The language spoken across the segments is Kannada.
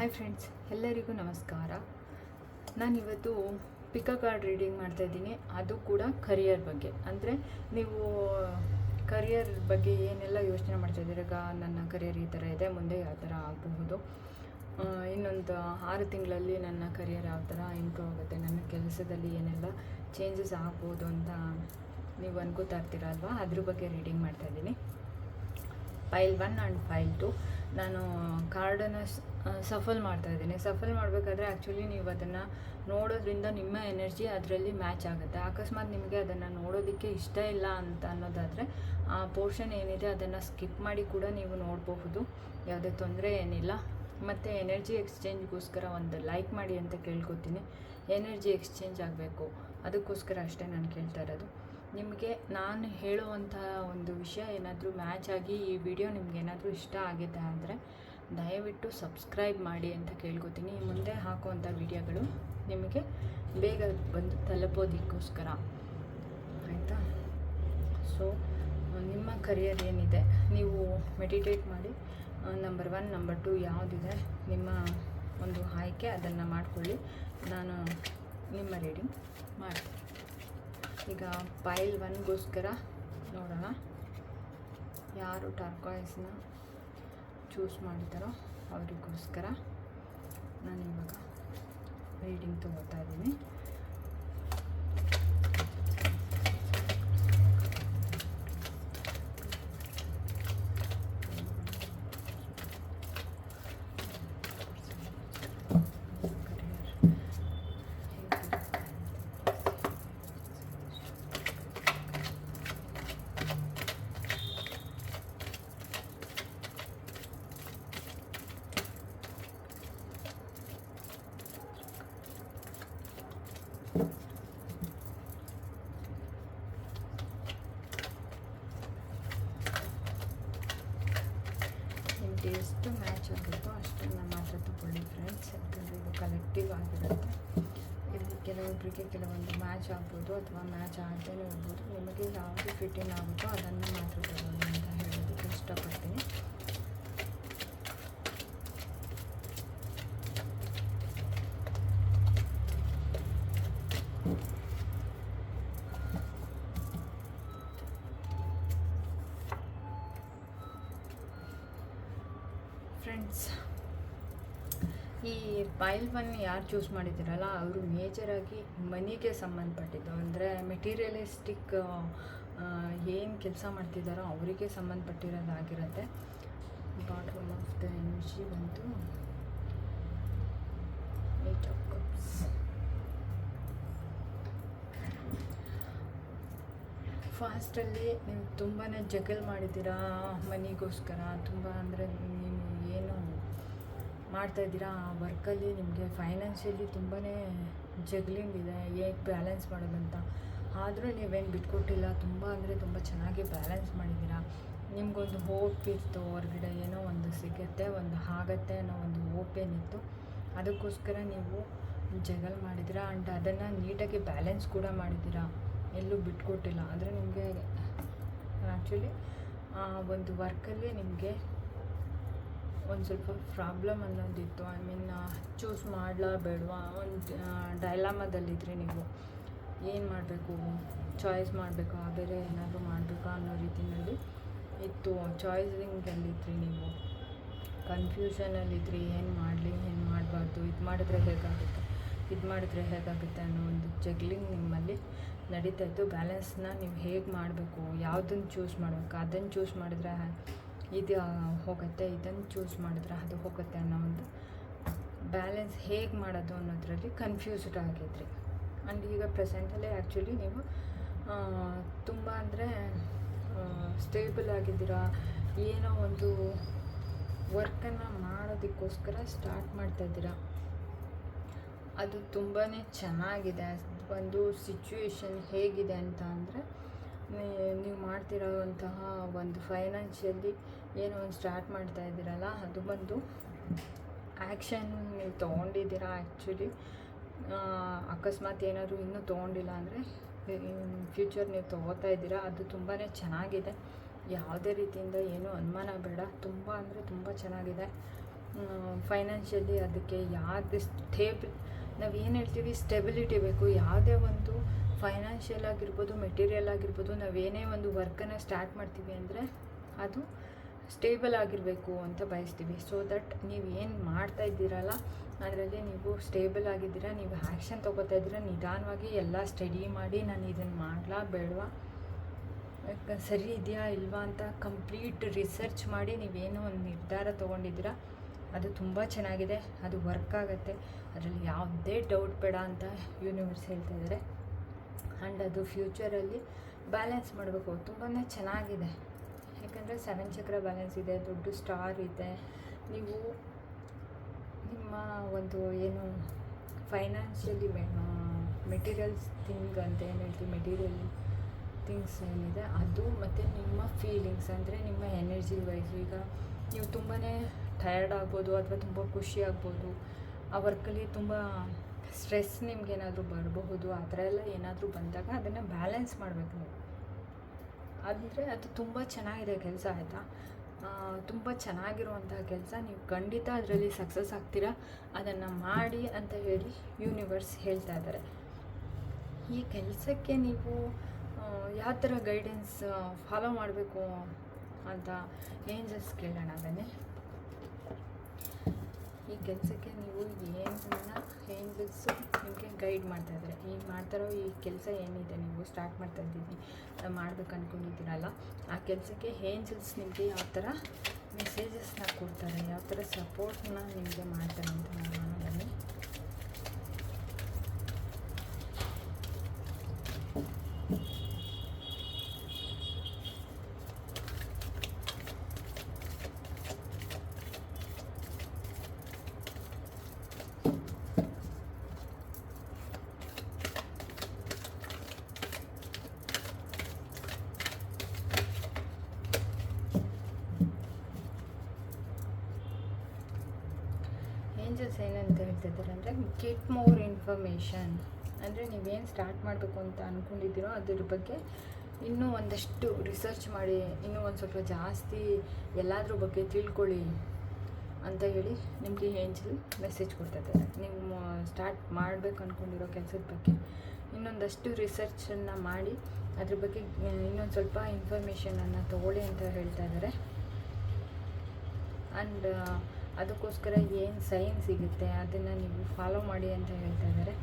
ಹಾಯ್ ಫ್ರೆಂಡ್ಸ್ ಎಲ್ಲರಿಗೂ ನಮಸ್ಕಾರ. ನಾನಿವತ್ತು ಪಿಕ ಕಾರ್ಡ್ ರೀಡಿಂಗ್ ಮಾಡ್ತಾ ಇದ್ದೀನಿ. ಅದು ಕೂಡ ಕರಿಯರ್ ಬಗ್ಗೆ. ಅಂದರೆ ನೀವು ಕರಿಯರ್ ಬಗ್ಗೆ ಏನೆಲ್ಲ ಯೋಚನೆ ಮಾಡ್ತಾ ಈಗ ನನ್ನ ಕರಿಯರ್ ಈ ಥರ ಇದೆ, ಮುಂದೆ ಯಾವ ಥರ ಆಗಬಹುದು? ಇನ್ನೊಂದು ಆರು ತಿಂಗಳಲ್ಲಿ ನನ್ನ ಕರಿಯರ್ ಯಾವ ಥರ ಇಂಪ್ರೂವ್ ಆಗುತ್ತೆ? ನನ್ನ ಕೆಲಸದಲ್ಲಿ ಏನೆಲ್ಲ ಚೇಂಜಸ್ ಆಗ್ಬೋದು ಅಂತ ನೀವು ಅನ್ಕೋತಾ ಇರ್ತೀರ ಅಲ್ವಾ? ಅದ್ರ ಬಗ್ಗೆ ರೀಡಿಂಗ್ ಮಾಡ್ತಾ ಇದ್ದೀನಿ. Pile one and pile two ನಾನು ಕಾರ್ಡನ್ನು ಸಫಲ್ ಮಾಡ್ತಾ ಇದ್ದೀನಿ. ಸಫಲ್ ಮಾಡಬೇಕಾದ್ರೆ ಆ್ಯಕ್ಚುಲಿ ನೀವು ಅದನ್ನು ನೋಡೋದ್ರಿಂದ ನಿಮ್ಮ ಎನರ್ಜಿ ಅದರಲ್ಲಿ ಮ್ಯಾಚ್ ಆಗುತ್ತೆ. ಅಕಸ್ಮಾತ್ ನಿಮಗೆ ಅದನ್ನು ನೋಡೋದಕ್ಕೆ ಇಷ್ಟ ಇಲ್ಲ ಅಂತ ಅನ್ನೋದಾದರೆ, ಆ ಪೋರ್ಷನ್ ಏನಿದೆ ಅದನ್ನು ಸ್ಕಿಪ್ ಮಾಡಿ ಕೂಡ ನೀವು ನೋಡಬಹುದು. ಯಾವುದೇ ತೊಂದರೆ ಏನಿಲ್ಲ. ಮತ್ತು ಎನರ್ಜಿ ಎಕ್ಸ್ಚೇಂಜ್ಗೋಸ್ಕರ ಒಂದು ಲೈಕ್ ಮಾಡಿ ಅಂತ ಕೇಳ್ಕೊತೀನಿ. ಎನರ್ಜಿ ಎಕ್ಸ್ಚೇಂಜ್ ಆಗಬೇಕು. ಅದಕ್ಕೋಸ್ಕರ ಅಷ್ಟೇ ನಾನು ಕೇಳ್ತಾ ಇರೋದು. ನಿಮಗೆ ನಾನು ಹೇಳುವಂತಹ ಒಂದು ವಿಷಯ ಏನಾದರೂ ಮ್ಯಾಚ್ ಆಗಿ ಈ ವಿಡಿಯೋ ನಿಮ್ಗೆ ಏನಾದರೂ ಇಷ್ಟ ಆಗಿದೆ ಅಂದರೆ ದಯವಿಟ್ಟು ಸಬ್ಸ್ಕ್ರೈಬ್ ಮಾಡಿ ಅಂತ ಕೇಳ್ಕೊತೀನಿ. ಮುಂದೆ ಹಾಕುವಂಥ ವಿಡಿಯೋಗಳು ನಿಮಗೆ ಬೇಗ ಬಂದು ತಲುಪೋದಕ್ಕೋಸ್ಕರ. ಆಯಿತಾ? ಸೊ ನಿಮ್ಮ ಕರಿಯರ್ ಏನಿದೆ? ನೀವು ಮೆಡಿಟೇಟ್ ಮಾಡಿ ನಂಬರ್ ಒನ್ ನಂಬರ್ ಟು ಯಾವುದಿದೆ ನಿಮ್ಮ ಒಂದು ಆಯ್ಕೆ, ಅದನ್ನು ಮಾಡಿಕೊಳ್ಳಿ. ನಾನು ನಿಮ್ಮ ರೀಡಿಂಗ್ ಮಾಡ್ತೀನಿ. ಈಗ ಪೈಲ್ ಒನ್ಗೋಸ್ಕರ ನೋಡೋಣ. ಯಾರು ಟರ್ಕಾಯ್ಸ್ನ ಚೂಸ್ ಮಾಡಿದ್ದಾರೋ ಅವರಿಗೋಸ್ಕರ ನಾನು ಇವಾಗ ರೀಡಿಂಗ್ ತೊಗೋತಾ ಇದ್ದೀನಿ. ನಿಮಗೆ ಎಷ್ಟು ಮ್ಯಾಚ್ ಆಗುತ್ತೋ. ಅಷ್ಟನ್ನು ಮಾತ್ರ ತಗೊಳ್ಳಿ ಫ್ರೆಂಡ್ಸ್ ಯಾಕಂದರೆ ಇದು ಕಲೆಕ್ಟಿವ್ ಆಗಿರುತ್ತೆ. ಇಲ್ಲಿ ಕೆಲವೊಬ್ಬರಿಗೆ ಕೆಲವೊಂದು ಮ್ಯಾಚ್ ಆಗ್ಬೋದು ಅಥವಾ ಮ್ಯಾಚ್ ಆಗದೇ ಇರ್ಬೋದು ನಿಮಗೆ ಯಾವುದು ಫಿಟ್ಟಿಂಗ್ ಆಗುತ್ತೋ ಅದನ್ನು ಮಾತ್ರ ತಗೊಳ್ಳಿ ಅಂತ ಹೇಳೋದಕ್ಕೆ ಇಷ್ಟಪಡ್ತೀನಿ. ಫ್ರೆಂಡ್ಸ್ ಈ ಪೈಲ್ ಒನ್ ಯಾರು ಚೂಸ್ ಮಾಡಿದ್ದೀರಲ್ಲ, ಅವರು ಮೇಜರಾಗಿ ಮನಿಗೆ ಸಂಬಂಧಪಟ್ಟಿದ್ದು. ಅಂದರೆ ಮೆಟೀರಿಯಲಿಸ್ಟಿಕ್ ಏನು ಕೆಲಸ ಮಾಡ್ತಿದ್ದಾರೋ ಅವರಿಗೆ ಸಂಬಂಧಪಟ್ಟಿರೋದಾಗಿರುತ್ತೆ. ಬಾಟಮ್ ಆಫ್ ದ ಎನರ್ಜಿ ಬಂತು ಫಾಸ್ಟಲ್ಲಿ ನೀವು ತುಂಬಾ ಜಗಲ್ ಮಾಡಿದ್ದೀರಾ ಮನಿಗೋಸ್ಕರ? ತುಂಬ ಅಂದರೆ ಏನು ಮಾಡ್ತಾ ಇದ್ದೀರಾ? ಆ ವರ್ಕಲ್ಲಿ ನಿಮಗೆ ಫೈನಾನ್ಷಿಯಲಿ ತುಂಬಾ ಜಗ್ಲಿಂಗ್ ಇದೆ. ಹೇಗೆ ಬ್ಯಾಲೆನ್ಸ್ ಮಾಡೋದಂತ? ಆದರೂ ನೀವೇನು ಬಿಟ್ಕೊಟ್ಟಿಲ್ಲ. ತುಂಬ ಅಂದರೆ ತುಂಬ ಚೆನ್ನಾಗಿ ಬ್ಯಾಲೆನ್ಸ್ ಮಾಡಿದ್ದೀರಾ? ನಿಮಗೊಂದು ಹೋಪ್ ಇತ್ತು, ಹೊರಗಡೆ ಏನೋ ಒಂದು ಸಿಗುತ್ತೆ, ಒಂದು ಆಗತ್ತೆ ಅನ್ನೋ ಒಂದು ಹೋಪ್ ಏನಿತ್ತು? ಅದಕ್ಕೋಸ್ಕರ ನೀವು ಜಗಲ್ ಮಾಡಿದ್ದೀರಾ? ಆ್ಯಂಡ್ ಅದನ್ನು ನೀಟಾಗಿ ಬ್ಯಾಲೆನ್ಸ್ ಕೂಡ ಮಾಡಿದ್ದೀರಾ? ಎಲ್ಲೂ ಬಿಟ್ಕೊಟ್ಟಿಲ್ಲ. ಆದರೆ ನಿಮಗೆ ಆ್ಯಕ್ಚುಲಿ ಒಂದು ವರ್ಕಲ್ಲಿ ನಿಮಗೆ ಒಂದು ಸ್ವಲ್ಪ ಪ್ರಾಬ್ಲಮ್ ಅನ್ನೋದಿತ್ತು. ಐ ಮೀನ್ ಚೂಸ್ ಮಾಡಲಾ ಬೇಡವಾ ಒಂದು ಡೈಲಾಮದಲ್ಲಿದ್ರಿ ನೀವು. ಏನು ಮಾಡಬೇಕು? ಚಾಯ್ಸ್ ಮಾಡಬೇಕಾ? ಬೇರೆ ಏನಾದರೂ ಮಾಡಬೇಕಾ ಅನ್ನೋ ರೀತಿಯಲ್ಲಿ ಇತ್ತು. ಚಾಯ್ಸಿಂಗಲ್ಲಿದ್ರಿ ನೀವು. ಕನ್ಫ್ಯೂಷನಲ್ಲಿದ್ರಿ ಏನು ಮಾಡಲಿ? ಏನು ಮಾಡಬಾರ್ದು? ಇದು ಮಾಡಿದ್ರೆ ಹೇಗಾಗುತ್ತೆ? ಇದು ಮಾಡಿದ್ರೆ ಹೇಗಾಗುತ್ತೆ ಅನ್ನೋ ಒಂದು ಜಗ್ಲಿಂಗ್ ನಿಮ್ಮಲ್ಲಿ ನಡೀತಾ ಇತ್ತು. ಬ್ಯಾಲೆನ್ಸ್ನ ನೀವು ಹೇಗೆ ಮಾಡಬೇಕು? ಯಾವುದನ್ನು ಚೂಸ್ ಮಾಡಬೇಕು? ಅದನ್ನು ಚೂಸ್ ಮಾಡಿದ್ರೆ ಇದು ಹೋಗುತ್ತೆ, ಇದನ್ನು ಚೂಸ್ ಮಾಡಿದ್ರೆ ಅದು ಹೋಗುತ್ತೆ ಅನ್ನೋ ಒಂದು ಬ್ಯಾಲೆನ್ಸ್ ಹೇಗೆ ಮಾಡೋದು ಅನ್ನೋದ್ರಲ್ಲಿ ಕನ್ಫ್ಯೂಸ್ಡ್ ಆಗಿದ್ರಿ. ಆ್ಯಂಡ್ ಈಗ ಪ್ರೆಸೆಂಟಲ್ಲಿ ಆ್ಯಕ್ಚುಲಿ ನೀವು ತುಂಬ ಅಂದರೆ ಸ್ಟೇಬಲ್ ಆಗಿದ್ದೀರಾ, ಏನೋ ಒಂದು ವರ್ಕನ್ನು ಮಾಡೋದಕ್ಕೋಸ್ಕರ ಸ್ಟಾರ್ಟ್ ಮಾಡ್ತಾ ಇದ್ದೀರಾ. ಅದು ತುಂಬಾ ಚೆನ್ನಾಗಿದೆ. ಒಂದು ಸಿಚುವೇಶನ್ ಹೇಗಿದೆ ಅಂತ ಅಂದರೆ ನೀವು ಮಾಡ್ತಿರೋವಂತಹ ಒಂದು ಫೈನಾನ್ಷಿಯಲಿ ಏನೋ ಒಂದು ಸ್ಟಾರ್ಟ್ ಮಾಡ್ತಾ ಇದ್ದೀರಲ್ಲ, ಅದು ಬಂದು ಆ್ಯಕ್ಷನ್ ನೀವು ತೊಗೊಂಡಿದ್ದೀರಾ ಆ್ಯಕ್ಚುಲಿ ಅಕಸ್ಮಾತ್ ಏನಾದರೂ ಇನ್ನೂ ತೊಗೊಂಡಿಲ್ಲ ಅಂದರೆ ಫ್ಯೂಚರ್ ನೀವು ತೊಗೋತಾ ಇದ್ದೀರಾ? ಅದು ತುಂಬಾ ಚೆನ್ನಾಗಿದೆ. ಯಾವುದೇ ರೀತಿಯಿಂದ ಏನೂ ಅನುಮಾನ ಬೇಡ. ತುಂಬ ಅಂದರೆ ತುಂಬ ಚೆನ್ನಾಗಿದೆ. ಫೈನಾನ್ಷಿಯಲಿ ಅದಕ್ಕೆ ಯಾವ್ದು ಸ್ಟೇಬಲ್ ನಾವು ಏನು ಹೇಳ್ತೀವಿ ಸ್ಟೆಬಿಲಿಟಿ ಬೇಕು. ಯಾವುದೇ ಒಂದು ಫೈನಾನ್ಷಿಯಲ್ ಆಗಿರ್ಬೋದು ಮೆಟೀರಿಯಲ್ ಆಗಿರ್ಬೋದು ನಾವೇನೇ ಒಂದು ವರ್ಕನ್ನು ಸ್ಟಾರ್ಟ್ ಮಾಡ್ತೀವಿ ಅಂದರೆ ಅದು ಸ್ಟೇಬಲ್ ಆಗಿರಬೇಕು ಅಂತ ಬಯಸ್ತೀವಿ. ಸೊ ದಟ್ ನೀವು ಏನು ಮಾಡ್ತಾ ಇದ್ದೀರಲ್ಲ, ಅದರಲ್ಲಿ ನೀವು ಸ್ಟೇಬಲ್ ಆಗಿದ್ದೀರಾ, ನೀವು ಆ್ಯಕ್ಷನ್ ತೊಗೋತಾ ಇದ್ದೀರಾ, ನಿಧಾನವಾಗಿ ಎಲ್ಲ ಸ್ಟಡಿ ಮಾಡಿ ನಾನು ಇದನ್ನು ಮಾಡಲಾ ಬೇಡವಾ? ಸರಿ ಇದೆಯಾ ಇಲ್ವಾ ಅಂತ ಕಂಪ್ಲೀಟ್ ರಿಸರ್ಚ್ ಮಾಡಿ ನೀವೇನೋ ಒಂದು ನಿರ್ಧಾರ ತೊಗೊಂಡಿದ್ದೀರಾ, ಅದು ತುಂಬ ಚೆನ್ನಾಗಿದೆ, ಅದು ವರ್ಕ್ ಆಗುತ್ತೆ. ಅದರಲ್ಲಿ ಯಾವುದೇ ಡೌಟ್ ಬೇಡ ಅಂತ ಯೂನಿವರ್ಸ್ ಹೇಳ್ತಾ ಇದ್ದಾರೆ ಆ್ಯಂಡ್ ಅದು ಫ್ಯೂಚರಲ್ಲಿ ಬ್ಯಾಲೆನ್ಸ್ ಮಾಡಬೇಕು. ತುಂಬಾ ಚೆನ್ನಾಗಿದೆ. ಯಾಕಂದರೆ ಸೆವೆನ್ ಚಕ್ರ ಬ್ಯಾಲೆನ್ಸ್ ಇದೆ, ದೊಡ್ಡ ಸ್ಟಾರ್ ಇದೆ. ನೀವು ನಿಮ್ಮ ಒಂದು ಏನು ಫೈನಾನ್ಷಿಯಲಿ ಮೆಟೀರಿಯಲ್ಸ್ ಥಿಂಗ್ ಅಂತ ಏನು ಹೇಳ್ತೀವಿ ಮೆಟೀರಿಯಲ್ ಥಿಂಗ್ಸ್ ಏನಿದೆ, ಅದು ಮತ್ತು ನಿಮ್ಮ ಫೀಲಿಂಗ್ಸ್ ಅಂದರೆ ನಿಮ್ಮ ಎನರ್ಜಿ ವೈಸ್ ಈಗ ನೀವು ತುಂಬಾ ಟಯರ್ಡ್ ಆಗ್ಬೋದು ಅಥವಾ ತುಂಬ ಖುಷಿ ಆಗ್ಬೋದು. ಆ ವರ್ಕಲ್ಲಿ ತುಂಬ ಸ್ಟ್ರೆಸ್ ನಿಮ್ಗೇನಾದರೂ ಬರಬಹುದು, ಆ ಥರ ಎಲ್ಲ ಏನಾದರೂ ಬಂದಾಗ ಅದನ್ನು ಬ್ಯಾಲೆನ್ಸ್ ಮಾಡಬೇಕು ನೀವು. ಅಂದರೆ ಅದು ತುಂಬ ಚೆನ್ನಾಗಿದೆ ಕೆಲಸ ಆಯಿತಾ? ತುಂಬ ಚೆನ್ನಾಗಿರುವಂತಹ ಕೆಲಸ. ನೀವು ಖಂಡಿತ ಅದರಲ್ಲಿ ಸಕ್ಸಸ್ ಆಗ್ತೀರಾ? ಅದನ್ನು ಮಾಡಿ ಅಂತ ಹೇಳಿ ಯೂನಿವರ್ಸ್ ಹೇಳ್ತಾ ಇದ್ದಾರೆ. ಈ ಕೆಲಸಕ್ಕೆ ನೀವು ಯಾವ ಥರ ಗೈಡೆನ್ಸ್ ಫಾಲೋ ಮಾಡಬೇಕು ಅಂತ ಏಂಜಸ್ ಕೇಳೋಣ ಬನ್ನಿ. ಈ ಕೆಲಸಕ್ಕೆ ನೀವು ಏನನ್ನ ಏಂಜಲ್ಸು ನಿಮಗೆ ಗೈಡ್ ಮಾಡ್ತಾ ಇದ್ದಾರೆ. ಈಗ ಮಾಡ್ತಾರೋ ಈ ಕೆಲಸ ಏನಿದೆ ನೀವು ಸ್ಟಾರ್ಟ್ ಮಾಡ್ತಾ ಇದ್ದೀವಿ ಮಾಡ್ಬೇಕು ಅಂದ್ಕೊಂಡಿದ್ದೀರಲ್ಲ ಆ ಕೆಲಸಕ್ಕೆ ಏಂಜಲ್ಸ್ ನಿಮಗೆ ಯಾವ ಥರ ಮೆಸೇಜಸ್ನ ಕೊಡ್ತಾರೆ ಯಾವ ಥರ ಸಪೋರ್ಟ್ನ ನಿಮಗೆ ಮಾಡ್ತಾರೆ ಅಂತ ನೋಡೋಣ ಬನ್ನಿ ಏಂಜಲ್ಸ್ ಏನಂತ ಹೇಳ್ತಿದ್ದಾರೆ. ಅಂದರೆ ಗೆಟ್ ಮೋರ್ ಇನ್ಫಾರ್ಮೇಷನ್ ಅಂದರೆ ನೀವೇನು ಸ್ಟಾರ್ಟ್ ಮಾಡಬೇಕು ಅಂತ ಅಂದ್ಕೊಂಡಿದ್ದೀರೋ ಅದ್ರ ಬಗ್ಗೆ ಇನ್ನೂ ಒಂದಷ್ಟು ರಿಸರ್ಚ್ ಮಾಡಿ, ಇನ್ನೂ ಒಂದು ಸ್ವಲ್ಪ ಜಾಸ್ತಿ ಎಲ್ಲಾದ್ರ ಬಗ್ಗೆ ತಿಳ್ಕೊಳ್ಳಿ ಅಂತ ಹೇಳಿ ನಿಮಗೆ ಏಂಜಲ್ ಮೆಸೇಜ್ ಕೊಡ್ತಾ ಇದ್ದಾರೆ ನೀವು ಸ್ಟಾರ್ಟ್ ಮಾಡಬೇಕು ಅಂದ್ಕೊಂಡಿರೋ ಕೆಲಸದ ಬಗ್ಗೆ ಇನ್ನೊಂದಷ್ಟು ರಿಸರ್ಚನ್ನು ಮಾಡಿ ಅದ್ರ ಬಗ್ಗೆ ಇನ್ನೊಂದು ಸ್ವಲ್ಪ ಇನ್ಫಾರ್ಮೇಷನನ್ನು ತಗೊಳ್ಳಿ ಅಂತ ಹೇಳ್ತಾ ಇದ್ದಾರೆ. ಆ್ಯಂಡ್ ಅದಕ್ಕೋಸ್ಕರ ಏನು ಸೈನ್ ಸಿಗುತ್ತೆ ಅದನ್ನು ನೀವು ಫಾಲೋ ಮಾಡಿ ಅಂತ ಹೇಳ್ತಾ ಇದ್ದಾರೆ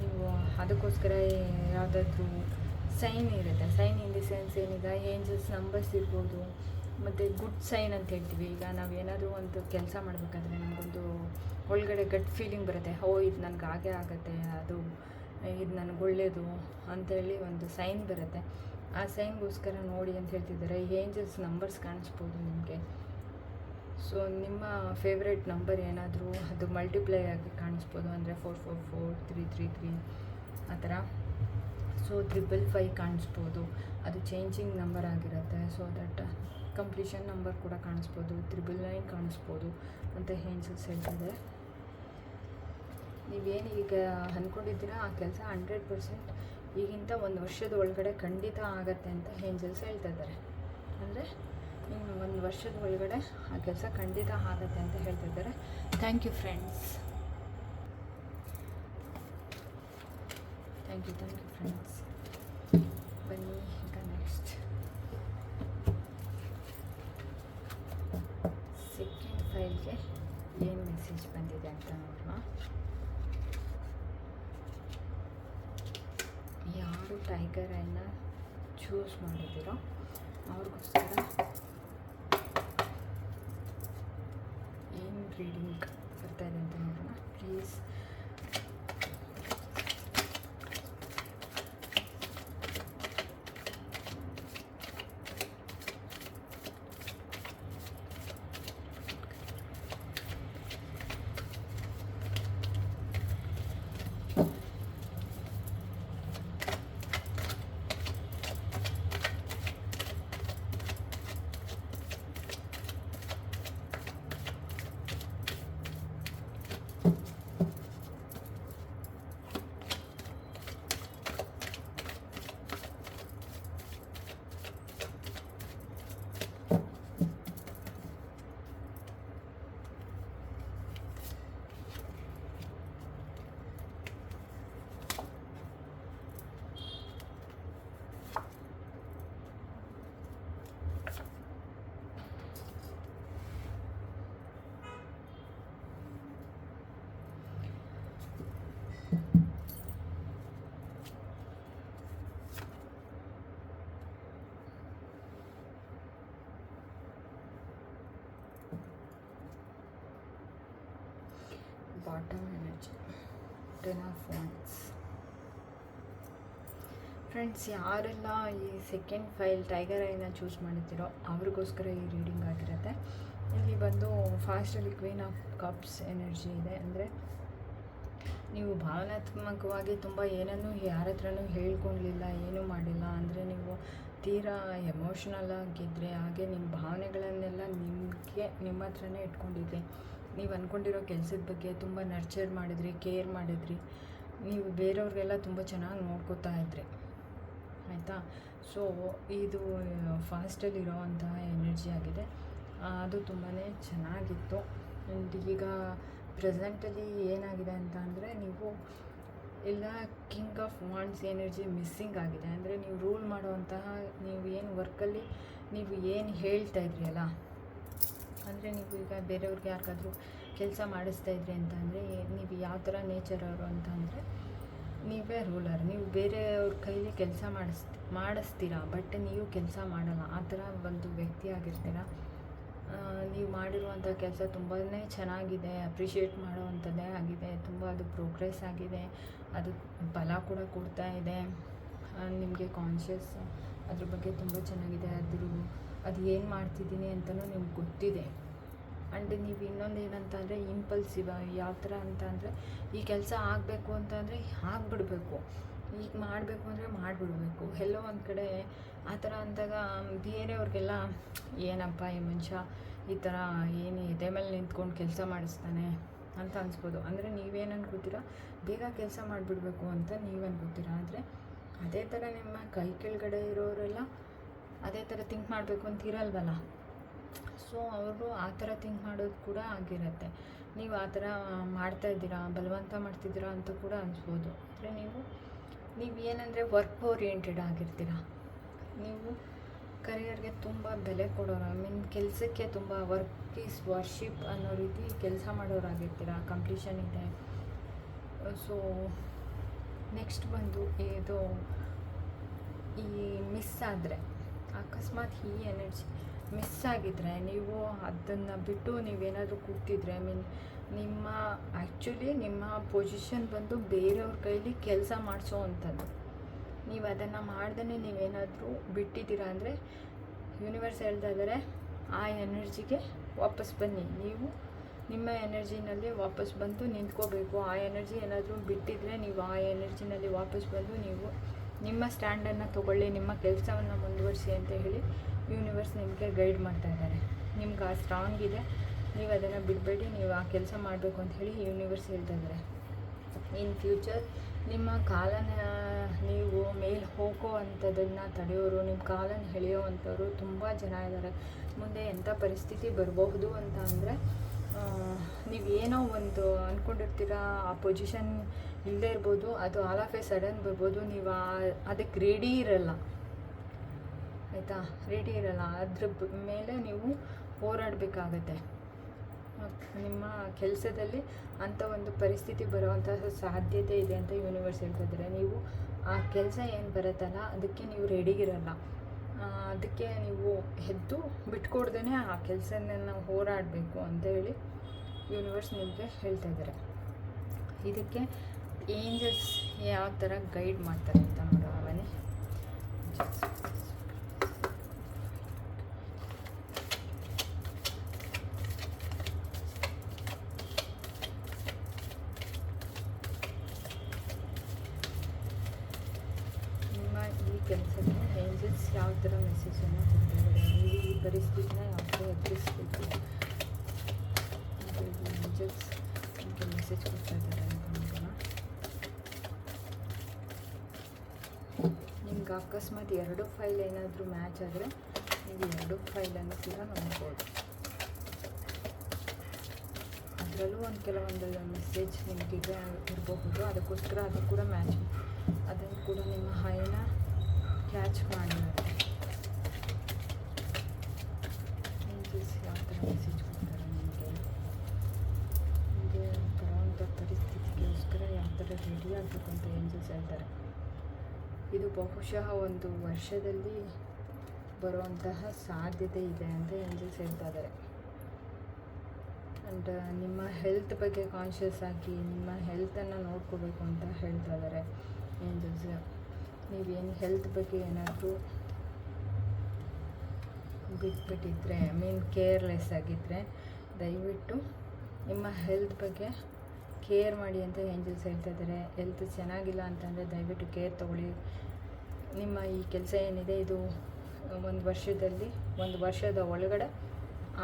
ನೀವು ಅದಕ್ಕೋಸ್ಕರ ಯಾವುದಾದ್ರೂ ಸೈನ್ ಇರುತ್ತೆ. ಸೈನ್ ಇನ್ ದಿ ಸೆನ್ಸ್ ಏನೀಗ ಏಂಜಲ್ಸ್ ನಂಬರ್ಸ್ ಇರ್ಬೋದು, ಮತ್ತು ಗುಡ್ ಸೈನ್ ಅಂತ ಹೇಳ್ತೀವಿ. ಈಗ ನಾವು ಏನಾದರೂ ಒಂದು ಕೆಲಸ ಮಾಡಬೇಕಾದ್ರೆ ನಮಗೊಂದು ಒಳಗಡೆ ಗಟ್ ಫೀಲಿಂಗ್ ಬರುತ್ತೆ. ಓ ಇದು ನನಗೆ ಹಾಗೆ ಆಗುತ್ತೆ, ಅದು ಇದು ನನಗೆ ಒಳ್ಳೆಯದು ಅಂತೇಳಿ ಒಂದು ಸೈನ್ ಬರುತ್ತೆ. ಆ ಸೈನ್ಗೋಸ್ಕರ ನೋಡಿ ಅಂತ ಹೇಳ್ತಿದ್ದಾರೆ ಏಂಜಲ್ಸ್ ನಂಬರ್ಸ್ ಕಾಣಿಸ್ಬೋದು ನಿಮಗೆ. ಸೊ ನಿಮ್ಮ ಫೇವ್ರೆಟ್ ನಂಬರ್ ಏನಾದರೂ ಅದು ಮಲ್ಟಿಪ್ಲೈ ಆಗಿ ಕಾಣಿಸ್ಬೋದು ಅಂದರೆ four four four three three three ಆ ಥರ. ಸೊ ತ್ರಿಬಲ್ ಫೈವ್ ಕಾಣಿಸ್ಬೋದು. ಅದು ಚೇಂಜಿಂಗ್ ನಂಬರ್ ಆಗಿರುತ್ತೆ. ಸೊ ದಟ್ ಕಂಪ್ಲೀಷನ್ ನಂಬರ್ ಕೂಡ ಕಾಣಿಸ್ಬೋದು. ತ್ರಿಬಲ್ ನೈನ್ ಕಾಣಿಸ್ಬೋದು ಅಂತ ಏಂಜಲ್ಸ್ ಹೇಳ್ತಿದೆ ನೀವೇನು ಈಗ ಅಂದ್ಕೊಂಡಿದ್ದೀರಾ ಆ ಕೆಲಸ ಹಂಡ್ರೆಡ್ ಪರ್ಸೆಂಟ್ ಈಗಿಂತ ಒಂದು ವರ್ಷದ ಒಳಗಡೆ ಖಂಡಿತ ಆಗತ್ತೆ ಅಂತ ಏಂಜಲ್ಸ್ ಹೇಳ್ತಾ ಇದ್ದಾರೆ. ಅಂದರೆ ಒಂದು ವರ್ಷದ ಒಳಗಡೆ ಆ ಕೆಲಸ ಖಂಡಿತ ಆಗತ್ತೆ ಅಂತ ಹೇಳ್ತಿದ್ದಾರೆ. Thank you friends thank you thank you friends ಬನ್ನಿ, ಈಗ ನೆಕ್ಸ್ಟ್ ಸೆಕೆಂಡ್ ಫೈಲ್ಗೆ ಏನು ಮೆಸೇಜ್ ಬಂದಿದೆ ಅಂತ ನೋಡೋಣ ಯಾರು ಟೈಗರ್ ಐನ ಚೂಸ್ ಮಾಡಿದ್ದೀರೋ ಅವ್ರಿಗೋಸ್ಕರ ಏನು ರೀಡಿಂಗ್ ಬರ್ತಾ ಇದೆ bottom energy ten of friends ಯಾರೆಲ್ಲ ಈ ಸೆಕೆಂಡ್ ಫೈಲ್ ಟೈಗರ್ ಐನ ಚೂಸ್ ಮಾಡಿದ್ದೀರೋ ಅವ್ರಿಗೋಸ್ಕರ ಈ ರೀಡಿಂಗ್ ಆಗಿರುತ್ತೆ. ಇಲ್ಲಿ ಬಂದು ಫಾಸ್ಟಲ್ಲಿ ಕ್ವೀನ್ ಆಫ್ ಕಪ್ಸ್ ಎನರ್ಜಿ ಇದೆ. ಅಂದರೆ ನೀವು ಭಾವನಾತ್ಮಕವಾಗಿ ತುಂಬ ಏನನ್ನೂ ಯಾರ ಹತ್ರನೂ ಹೇಳ್ಕೊಳ್ಲಿಲ್ಲ ಏನೂ ಮಾಡಿಲ್ಲ. ಅಂದರೆ ನೀವು ತೀರಾ ಎಮೋಷ್ನಲ್ ಆಗಿದ್ದರೆ ಹಾಗೆ ನಿಮ್ಮ ಭಾವನೆಗಳನ್ನೆಲ್ಲ ನಿಮಗೆ, ನಿಮ್ಮ ಹತ್ರನೇ ಇಟ್ಕೊಂಡಿದ್ರಿ. ನೀವು ಅಂದ್ಕೊಂಡಿರೋ ಕೆಲಸದ ಬಗ್ಗೆ ತುಂಬ ನರ್ಚರ್ ಮಾಡಿದ್ರಿ ಕೇರ್ ಮಾಡಿದ್ರಿ. ನೀವು ಬೇರೆಯವ್ರಿಗೆಲ್ಲ ತುಂಬ ಚೆನ್ನಾಗಿ ನೋಡ್ಕೋತಾ ಇದ್ರಿ. ಆಯಿತಾ? ಸೊ ಇದು ಫಾಸ್ಟಲ್ಲಿ ಇರೋವಂತಹ ಎನರ್ಜಿ ಆಗಿದೆ. ಅದು ತುಂಬಾ ಚೆನ್ನಾಗಿತ್ತು. ಆ್ಯಂಡ್ ಈಗ ಪ್ರೆಸೆಂಟಲ್ಲಿ ಏನಾಗಿದೆ ಅಂತ ಅಂದರೆ, ನೀವು ಎಲ್ಲ king of wands energy missing ಆಗಿದೆ. ಅಂದರೆ ನೀವು ರೂಲ್ ಮಾಡುವಂತಹ, ನೀವು ಏನು ವರ್ಕಲ್ಲಿ ನೀವು ಏನು ಹೇಳ್ತಾ ಇದ್ರಿ ಅಲ್ಲ? ಅಂದರೆ ನೀವು ಈಗ ಬೇರೆಯವ್ರಿಗೆ ಯಾರಿಗಾದ್ರೂ ಕೆಲಸ ಮಾಡಿಸ್ತಾ ಇದ್ರಿ ಅಂತ ಅಂದರೆ, ನೀವು ಯಾವ ಥರ ನೇಚರ್ ಅವರು ಅಂತ ಅಂದರೆ, ನೀವೇ ರೂಲರ್ ನೀವು ಬೇರೆಯವ್ರ ಕೈಲಿ ಕೆಲಸ ಮಾಡಿಸ್, ಮಾಡಿಸ್ತೀರಾ ಬಟ್ ನೀವು ಕೆಲಸ ಮಾಡಲ್ಲ. ಆ ಥರ ಒಂದು ವ್ಯಕ್ತಿ ಆಗಿರ್ತೀರ. ನೀವು ಮಾಡಿರುವಂಥ ಕೆಲಸ ತುಂಬಾ ಚೆನ್ನಾಗಿದೆ ಅಪ್ರಿಷಿಯೇಟ್ ಮಾಡುವಂಥದ್ದೇ ಆಗಿದೆ, ತುಂಬ ಅದು ಪ್ರೋಗ್ರೆಸ್ ಆಗಿದೆ, ಅದು ಫಲ ಕೂಡ ಕೊಡ್ತಾ ಇದೆ. ನಿಮಗೆ ಕಾನ್ಷಿಯಸ್ ಅದ್ರ ಬಗ್ಗೆ ತುಂಬ ಚೆನ್ನಾಗಿದೆ ಅದ್ರ ಅದು ಏನು ಮಾಡ್ತಿದ್ದೀನಿ ಅಂತಲೂ ನಿಮ್ಗೆ ಗೊತ್ತಿದೆ. ಆ್ಯಂಡ್ ನೀವು ಇನ್ನೊಂದು ಏನಂತ ಅಂದರೆ ಇಂಪಲ್ಸಿವ್ ಯಾವ ಥರ ಅಂತ ಅಂದರೆ ಈ ಕೆಲಸ ಆಗಬೇಕು ಅಂತಂದರೆ ಆಗಿಬಿಡ್ಬೇಕು. ಈಗ ಮಾಡಬೇಕು ಅಂದರೆ ಮಾಡಿಬಿಡ್ಬೇಕು. ಎಲ್ಲೋ ಒಂದು ಕಡೆ ಆ ಥರ ಅಂದಾಗ ಬೇರೆಯವ್ರಿಗೆಲ್ಲ, ಏನಪ್ಪ ಈ ಮನುಷ್ಯ ಈ ಥರ ಏನು ಎದೆ ಮೇಲೆ ನಿಂತ್ಕೊಂಡು ಕೆಲಸ ಮಾಡಿಸ್ತಾನೆ ಅಂತ ಅನ್ಸ್ಬೋದು. ಅಂದರೆ ನೀವೇನು ಅನ್ಕೋತೀರಾ ಬೇಗ ಕೆಲಸ ಮಾಡಿಬಿಡ್ಬೇಕು ಅಂತ ನೀವು ಅನ್ಕೋತೀರಾ ಆದರೆ ಅದೇ ಥರ ನಿಮ್ಮ ಕೈ ಕೆಳಗಡೆ ಇರೋರೆಲ್ಲ ಅದೇ ಥರ ಥಿಂಕ್ ಮಾಡಬೇಕು ಅಂತ ಇರಲ್ವಲ್ಲ? ಸೊ ಅವರು ಆ ಥರ ಥಿಂಕ್ ಮಾಡೋದು ಕೂಡ ಆಗಿರುತ್ತೆ. ನೀವು ಆ ಥರ ಮಾಡ್ತಾ ಇದ್ದೀರಾ, ಬಲವಂತ ಮಾಡ್ತಿದ್ದೀರಾ ಅಂತ ಕೂಡ ಅನ್ಸ್ಬೋದು. ಆದರೆ ನೀವು ನೀವು ಏನಂದರೆ ವರ್ಕ್ ಓರಿಯೆಂಟೆಡ್ ಆಗಿರ್ತೀರ. ನೀವು ಕರಿಯರ್ಗೆ ತುಂಬ ಬೆಲೆ ಕೊಡೋರು ಐ ಮೀನ್ ಕೆಲಸಕ್ಕೆ ತುಂಬ ವರ್ಕ್ ಈಸ್ ವರ್ಷಿಪ್ ಅನ್ನೋ ರೀತಿ ಕೆಲಸ ಮಾಡೋರಾಗಿರ್ತೀರ ಕಂಪ್ಲೀಷನ್ ಇದೆ. ಸೊ ನೆಕ್ಸ್ಟ್ ಬಂದು ಇದು ಈ ಮಿಸ್ ಆದರೆ. ಅಕಸ್ಮಾತ್ ಈ ಎನರ್ಜಿ ಮಿಸ್ ಆಗಿದ್ರೆ ನೀವು ಅದನ್ನು ಬಿಟ್ಟು ನೀವೇನಾದರೂ ಕೂತಿದ್ರೆ ಐ ಮೀನ್ ನಿಮ್ಮ ಆ್ಯಕ್ಚುಲಿ ನಿಮ್ಮ ಪೊಸಿಷನ್ ಬಂದು ಬೇರೆಯವ್ರ ಕೈಲಿ ಕೆಲಸ ಮಾಡಿಸೋ ಅಂಥದ್ದು ನೀವು ಅದನ್ನು ಮಾಡ್ದೇ ನೀವೇನಾದರೂ ಬಿಟ್ಟಿದ್ದೀರಾ ಅಂದರೆ ಯೂನಿವರ್ಸ್ ಹೇಳ್ದಾದರೆ ಆ ಎನರ್ಜಿಗೆ ವಾಪಸ್ ಬನ್ನಿ. ನೀವು ನಿಮ್ಮ ಎನರ್ಜಿನಲ್ಲಿ ವಾಪಸ್ ಬಂದು ನಿಂತ್ಕೋಬೇಕು. ಆ ಎನರ್ಜಿ ಏನಾದರೂ ಬಿಟ್ಟಿದ್ರೆ ನೀವು ಆ ಎನರ್ಜಿನಲ್ಲಿ ವಾಪಸ್ ಬಂದು ನೀವು ನಿಮ್ಮ ಸ್ಟ್ಯಾಂಡನ್ನು ತೊಗೊಳ್ಳಿ, ನಿಮ್ಮ ಕೆಲಸವನ್ನು ಮುಂದುವರಿಸಿ ಅಂತ ಹೇಳಿ ಯೂನಿವರ್ಸ್ ನಿಮಗೆ ಗೈಡ್ ಮಾಡ್ತಾ ಇದ್ದಾರೆ. ನಿಮ್ಗೆ ಆ ಸ್ಟ್ರಾಂಗ್ ಇದೆ. ನೀವು ಅದನ್ನು ಬಿಡಬೇಡಿ, ನೀವು ಆ ಕೆಲಸ ಮಾಡಬೇಕು ಅಂತ ಹೇಳಿ ಯೂನಿವರ್ಸ್ ಹೇಳ್ತಾ ಇದ್ದಾರೆ. ಇನ್ ಫ್ಯೂಚರ್ ನಿಮ್ಮ ಕಾಲನ ನೀವು ಮೇಲೆ ಹೋಗೋ ಅಂಥದ್ದನ್ನು ತಡೆಯೋರು, ನಿಮ್ಮ ಕಾಲನ್ನು ಎಳೆಯೋ ಅಂಥವ್ರು ತುಂಬ ಜನ ಇದ್ದಾರೆ. ಮುಂದೆ ಎಂಥ ಪರಿಸ್ಥಿತಿ ಬರಬಹುದು ಅಂತ ಅಂದರೆ ನೀವೇನೋ ಒಂದು ಅಂದ್ಕೊಂಡಿರ್ತೀರ ಆ ಪೊಸಿಷನ್ ಇಲ್ಲದೇ ಇರ್ಬೋದು, ಅದು ಆಲ್ ಆಫ್ ಎ ಸಡನ್ ಬರ್ಬೋದು, ನೀವು ಅದಕ್ಕೆ ರೆಡಿ ಇರಲ್ಲ. ಆಯಿತಾ? ರೆಡಿ ಇರಲ್ಲ. ಅದ್ರ ಮೇಲೆ ನೀವು ಹೋರಾಡಬೇಕಾಗತ್ತೆ. ನಿಮ್ಮ ಕೆಲಸದಲ್ಲಿ ಅಂಥ ಒಂದು ಪರಿಸ್ಥಿತಿ ಬರುವಂತಹ ಸಾಧ್ಯತೆ ಇದೆ ಅಂತ ಯೂನಿವರ್ಸ್ ಹೇಳ್ತಾ ಇದ್ದಾರೆ. ನೀವು ಆ ಕೆಲಸ ಏನು ಬರುತ್ತಲ್ಲ, ಅದಕ್ಕೆ ನೀವು ರೆಡಿ ಇರಲ್ಲ. ಅದಕ್ಕೆ ನೀವು ಎದ್ದು ಬಿಟ್ಕೊಡ್ದೇ ಆ ಕೆಲಸನ ಹೋರಾಡಬೇಕು ಅಂತ ಹೇಳಿ ಯೂನಿವರ್ಸ್ ನಿಮಗೆ ಹೇಳ್ತಾ ಇದ್ದಾರೆ. ಇದಕ್ಕೆ ಏಂಜಲ್ಸ್ ಯಾವ ಥರ ಗೈಡ್ ಮಾಡ್ತಾರೆ ಅಂತ ನೋಡೋಣ ಬನ್ನಿ ನಿಮ್ಮ ಈ ಕೆಲಸಕ್ಕೆ ಏಂಜಲ್ಸ್ ಯಾವ ಥರ ಮೆಸೇಜನ್ನು ಕೊಡ್ತಿದ್ದಾರೆ ನೀವು ಈ ಪರಿಸ್ಥಿತಿನ ಯಾವ ಥರ ಎದುರಿಸ್ಬೇಕು ಏಂಜಲ್ಸ್ ನಿಮಗೆ ಮೆಸೇಜ್ ಕೊಡ್ತಾ ಇದ್ದಾರೆ ಅಂತ ನೋಡೋಣ ನಿಮ್ಗೆ ಅಕಸ್ಮಾತ್ ಎರಡು ಫೈಲ್ ಏನಾದರೂ ಮ್ಯಾಚ್ ಆದರೆ ನೀವು ಎರಡು ಫೈಲನ್ನು ಕೂಡ ನೋಡ್ಬೋದು. ಅದರಲ್ಲೂ ಒಂದು ಕೆಲವೊಂದು ಮೆಸೇಜ್ ನಿಮಗಿದೆ ಇರಬಹುದು. ಅದಕ್ಕೋಸ್ಕರ ಅದು ಕೂಡ ಮ್ಯಾಚ್ ಅದನ್ನು ಕೂಡ ನಿಮ್ಮ ಹೈನ ಕ್ಯಾಚ್ ಮಾಡಿ ಯಾವ ಥರ ಮೆಸೇಜ್ ಕೊಡ್ತಾರೆ ನಿಮಗೆ? ನಿಮಗೆ ಬರೋವಂಥ ಪರಿಸ್ಥಿತಿಗೋಸ್ಕರ ಯಾವ ಥರ ರೆಡಿ ಆಗಬೇಕು ಅಂತ ಏಂಜಲ್ಸ್ ಹೇಳ್ತಾರೆ. ಇದು ಬಹುಶಃ ಒಂದು ವರ್ಷದಲ್ಲಿ ಬರುವಂತಹ ಸಾಧ್ಯತೆ ಇದೆ ಅಂತ ಏಂಜಲ್ಸ್ ಹೇಳ್ತಾ ಇದ್ದಾರೆ. ಆ್ಯಂಡ್ ನಿಮ್ಮ ಹೆಲ್ತ್ ಬಗ್ಗೆ ಕಾನ್ಷಿಯಸ್ ಆಗಿ, ನಿಮ್ಮ ಹೆಲ್ತನ್ನು ನೋಡ್ಕೋಬೇಕು ಅಂತ ಹೇಳ್ತಾ ಇದ್ದಾರೆ ಏಂಜಲ್ಸ್ ನೀವೇನು ಹೆಲ್ತ್ ಬಗ್ಗೆ ಏನಾದರೂ ಬಿಟ್ಬಿಟ್ಟಿದ್ರೆ ಐ ಮೀನ್ ಕೇರ್ಲೆಸ್ ಆಗಿದ್ದರೆ ದಯವಿಟ್ಟು ನಿಮ್ಮ ಹೆಲ್ತ್ ಬಗ್ಗೆ ಕೇರ್ ಮಾಡಿ ಅಂತ ಏಂಜಲ್ಸ್ ಹೇಳ್ತಾ ಇದ್ದಾರೆ. ಹೆಲ್ತ್ ಚೆನ್ನಾಗಿಲ್ಲ ಅಂತಂದರೆ ದಯವಿಟ್ಟು ಕೇರ್ ತೊಗೊಳ್ಳಿ. ನಿಮ್ಮ ಈ ಕೆಲಸ ಏನಿದೆ, ಇದು ಒಂದು ವರ್ಷದಲ್ಲಿ, ಒಂದು ವರ್ಷದ ಒಳಗಡೆ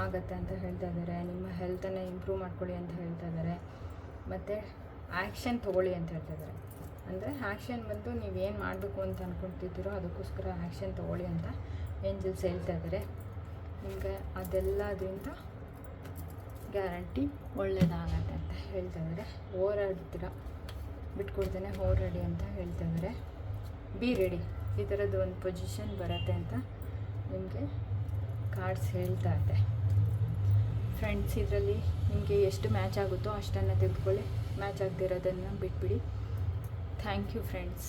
ಆಗತ್ತೆ ಅಂತ ಹೇಳ್ತಾ ಇದ್ದಾರೆ. ನಿಮ್ಮ ಹೆಲ್ತನ್ನು ಇಂಪ್ರೂವ್ ಮಾಡ್ಕೊಳ್ಳಿ ಅಂತ ಹೇಳ್ತಾ ಇದ್ದಾರೆ. ಮತ್ತು ಆ್ಯಕ್ಷನ್ ತೊಗೊಳ್ಳಿ ಅಂತ ಹೇಳ್ತಾ ಇದ್ದಾರೆ. ಅಂದರೆ ಆ್ಯಕ್ಷನ್ ಬಂದು ನೀವೇನು ಮಾಡಬೇಕು ಅಂತ ಅಂದ್ಕೊಳ್ತಿದ್ದೀರೋ ಅದಕ್ಕೋಸ್ಕರ ಆ್ಯಕ್ಷನ್ ತೊಗೊಳ್ಳಿ ಅಂತ ಏಂಜಲ್ಸ್ ಹೇಳ್ತಾ ಇದ್ದಾರೆ. ನಿಮಗೆ ಅದೆಲ್ಲದರಿಂದ ಗ್ಯಾರಂಟಿ ಒಳ್ಳೆಯದಾಗತ್ತೆ ಅಂತ ಹೇಳ್ತಾ ಇದ್ದಾರೆ ಹೋರಾಡ್ತೀರ ಬಿಟ್ಕೊಡ್ತೇನೆ, ಹೋರಾಡಿ ಅಂತ ಹೇಳ್ತಾ ಇದ್ದಾರೆ ಬಿ ರೆಡಿ ಈ ಥರದ್ದು ಒಂದು ಪೊಸಿಷನ್ ಬರುತ್ತೆ ಅಂತ ನಿಮಗೆ ಕಾರ್ಡ್ಸ್ ಹೇಳ್ತಾ ಇದೆ ಫ್ರೆಂಡ್ಸ್ ಇದರಲ್ಲಿ ನಿಮಗೆ ಎಷ್ಟು ಮ್ಯಾಚ್ ಆಗುತ್ತೋ ಅಷ್ಟನ್ನು ತೆಗೆದುಕೊಳ್ಳಿ. ಮ್ಯಾಚ್ ಆಗದಿರೋದನ್ನು ಬಿಟ್ಬಿಡಿ. ಥ್ಯಾಂಕ್ ಯು ಫ್ರೆಂಡ್ಸ್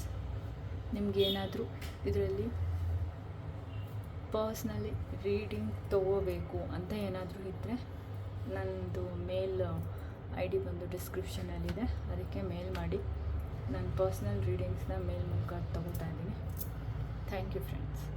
ನಿಮಗೇನಾದರೂ ಇದರಲ್ಲಿ ಪರ್ಸ್ನಲಿ ರೀಡಿಂಗ್ ತೊಗೋಬೇಕು ಅಂತ ಏನಾದರೂ ಇದ್ದರೆ ನನ್ನದು ಮೇಲ್ ಐ ಡಿ ಬಂದು ಡಿಸ್ಕ್ರಿಪ್ಷನಲ್ಲಿದೆ. ಅದಕ್ಕೆ ಮೇಲ್ ಮಾಡಿ. ನನ್ನ ಪರ್ಸ್ನಲ್ ರೀಡಿಂಗ್ಸ್ನ ಮೇಲ್ ಮೂಲಕ ತೊಗೋತಾ ಇದ್ದೀನಿ. Thank you friends.